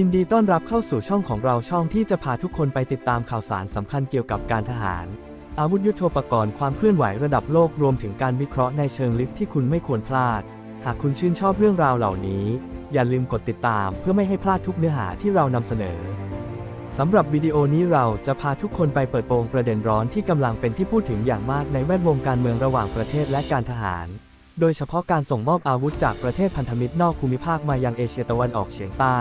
ยินดีต้อนรับเข้าสู่ช่องของเราช่องที่จะพาทุกคนไปติดตามข่าวสารสำคัญเกี่ยวกับการทหาร อาวุธยุโทโธปกรณ์ความเคลื่อนไหวระดับโลกรวมถึงการวิเคราะห์ในเชิงลึกที่คุณไม่ควรพลาด หากคุณชื่นชอบเรื่องราวเหล่านี้ อย่าลืมกดติดตามเพื่อไม่ให้พลาดทุกเนื้อหาที่เรานำเสนอสำหรับวิดีโอนี้เราจะพาทุกคนไปเปิดโปงประเด็นร้อนที่กำลังเป็นที่พูดถึงอย่างมากในแวดวงการเมืองระหว่างประเทศและการทหาร โดยเฉพาะการส่งมอบอาวุธจากประเทศพันธมิตรนอกภูมิภาคมายังเอเชียตะวันออกเฉียงใต้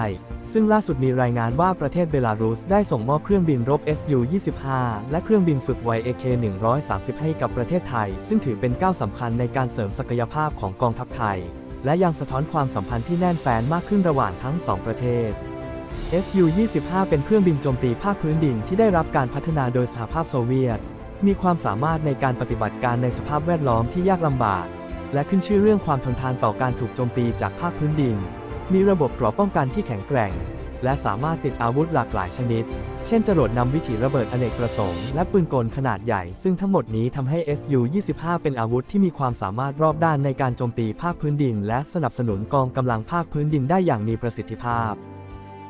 ซึ่งล่าสุดมีรายงานว่าประเทศเบลารุสได้ส่งมอบเครื่องบินรบ Su-25 และเครื่องบินฝึก YAK-130 ให้กับประเทศไทย ซึ่งถือเป็นก้าวสำคัญในการเสริมศักยภาพของกองทัพไทย และยังสะท้อนความสัมพันธ์ที่แน่นแฟ้นมากขึ้นระหว่างทั้งสองประเทศ Su-25 เป็นเครื่องบินโจมตีภาคพื้นดินที่ได้รับการพัฒนาโดยสหภาพโซเวียต มีความสามารถในการปฏิบัติการในสภาพแวดล้อมที่ยากลำบาก และขึ้นชื่อเรื่องความทนทานต่อการถูกโจมตีจากภาคพื้นดิน มีระบบเกราะป้องกันที่แข็งแกร่ง และสามารถติดอาวุธหลากหลายชนิด เช่นจรวดนำวิถีระเบิดอเนกประสงค์และปืนกลขนาดใหญ่ ซึ่งทั้งหมดนี้ทำให้ Su-25 เป็นอาวุธที่มีความสามารถรอบด้านในการโจมตีภาคพื้นดิน และสนับสนุนกองกำลังภาคพื้นดินได้อย่างมีประสิทธิภาพ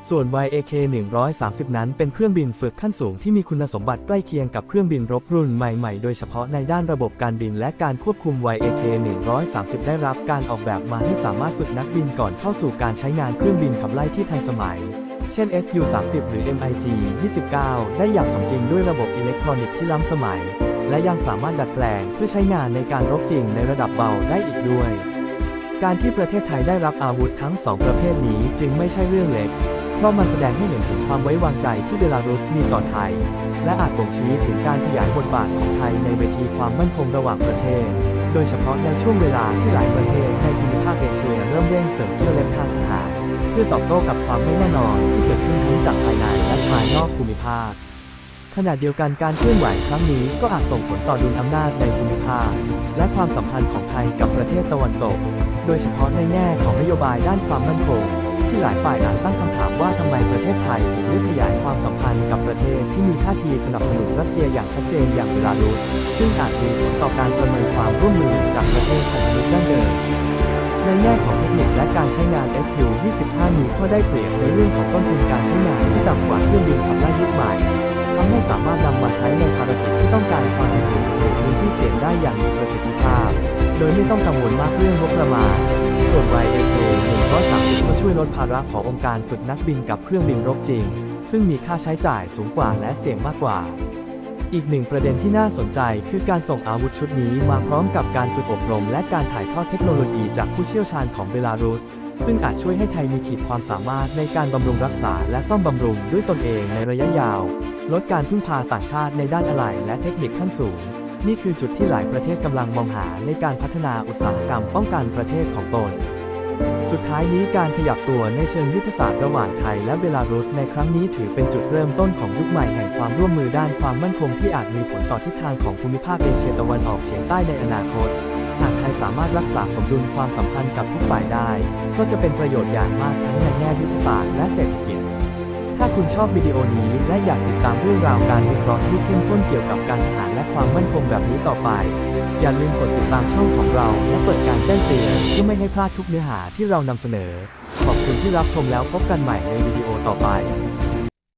ส่วน YAK-130 นั้นเป็นเครื่องบินฝึกขั้นสูงที่มีคุณสมบัติใกล้เคียงกับเครื่องบินรบรุ่นใหม่ๆ โดยเฉพาะในด้านระบบการบินและการควบคุม YAK-130 ได้รับการออกแบบมาให้สามารถฝึกนักบินก่อนเข้าสู่การใช้งานเครื่องบินขับไล่ที่ทันสมัย เช่น Su-30 หรือ MiG-29 ได้อย่างสมจริงด้วยระบบอิเล็กทรอนิกส์ที่ล้ำสมัย และยังสามารถดัดแปลงเพื่อใช้งานในการรบจริงในระดับเบาได้อีกด้วย การที่ประเทศไทยได้รับอาวุธทั้งสองประเภทนี้จึงไม่ใช่เรื่องเล็ก เพราะมันแสดงให้เห็นถึงความไว้วางใจที่เบลารุสมีต่อไทย และอาจบ่งชี้ถึงการขยายบทบาทของไทยในเวทีความมั่นคงระหว่างประเทศ โดยเฉพาะในช่วงเวลาที่หลายประเทศในภูมิภาคเอเชียเริ่มเร่งเสริมเที่ยวเล็บทางทหารเพื่อตอบโต้กับความไม่แน่นอนที่เกิดขึ้นทั้งจากภายในและภายนอกภูมิภาค ขณะเดียวกันการเคลื่อนไหวครั้งนี้ก็อาจส่งผลต่อดุลอำนาจในภูมิภาคและความสัมพันธ์ของไทยกับประเทศตะวันตก โดยเฉพาะในแง่ของนโยบายด้านความมั่นคง ที่หลายฝ่ายอาจตั้งคำถามว่าทำไมประเทศไทยถึงเลือกขยายความสัมพันธ์กับประเทศที่มีท่าทีสนับสนุนรัสเซียอย่างชัดเจนอย่างเบลารุสซึ่งอาจมีผลต่อการประเมินความร่วมมือจากประเทศพันธมิตรดั้งเดิมในแง่ของเทคนิคและการใช้งาน Su-25 มีข้อได้เปรียบในเรื่องของต้นทุนการใช้งานที่ต่ำกว่าเครื่องบินขับไล่ยุคใหม่ สามารถนำมาใช้ในภารกิจที่ต้องการความเร็วสูงหรือพื้นที่เสี่ยงได้อย่างมีประสิทธิภาพ โดยไม่ต้องกังวลมากเรื่องงบประมาณ ส่วน YAK 130ก็ช่วยลดภาระขององค์การฝึกนักบินกับเครื่องบินรบจริง ซึ่งมีค่าใช้จ่ายสูงกว่าและเสี่ยงมากกว่าอีกหนึ่งประเด็นที่น่าสนใจคือการส่งอาวุธชุดนี้มาพร้อมกับการฝึกอบรมและการถ่ายทอดเทคโนโลยีจากผู้เชี่ยวชาญของเบลารุส ซึ่งอาจช่วยให้ไทยมีขีดความสามารถในการบำรุงรักษาและซ่อมบำรุงด้วยตนเองในระยะยาว ลดการพึ่งพาต่างชาติในด้านอะไหล่และเทคนิคขั้นสูง นี่คือจุดที่หลายประเทศกำลังมองหาในการพัฒนาอุตสาหกรรมป้องกันประเทศของตน สุดท้ายนี้การขยับตัวในเชิงยุทธศาสตร์ระหว่างไทยและเบลารุสในครั้งนี้ถือเป็นจุดเริ่มต้นของยุคใหม่แห่งความร่วมมือด้านความมั่นคงที่อาจมีผลต่อทิศทางของภูมิภาคเอเชียตะวันออกเฉียงใต้ในอนาคต ทยสามารถรักษาสมดุลความสัมพันธ์กับทุกฝ่ายได้ ก็จะเป็นประโยชน์อย่างมากทั้งในแง่ยุทธศาสตร์และเศรษฐกิจ ถ้าคุณชอบวิดีโอนี้และอยากติดตามเรื่องราวการวิเคราะห์ที่เข้มข้นเกี่ยวกับการทหารและความมั่นคงแบบนี้ต่อไป อย่าลืมกดติดตามช่องของเรา และเปิดการแจ้งเตือนเพื่อไม่ให้พลาดทุกเนื้อหาที่เรานำเสนอ ขอบคุณที่รับชมแล้วพบกันใหม่ในวิดีโอต่อไป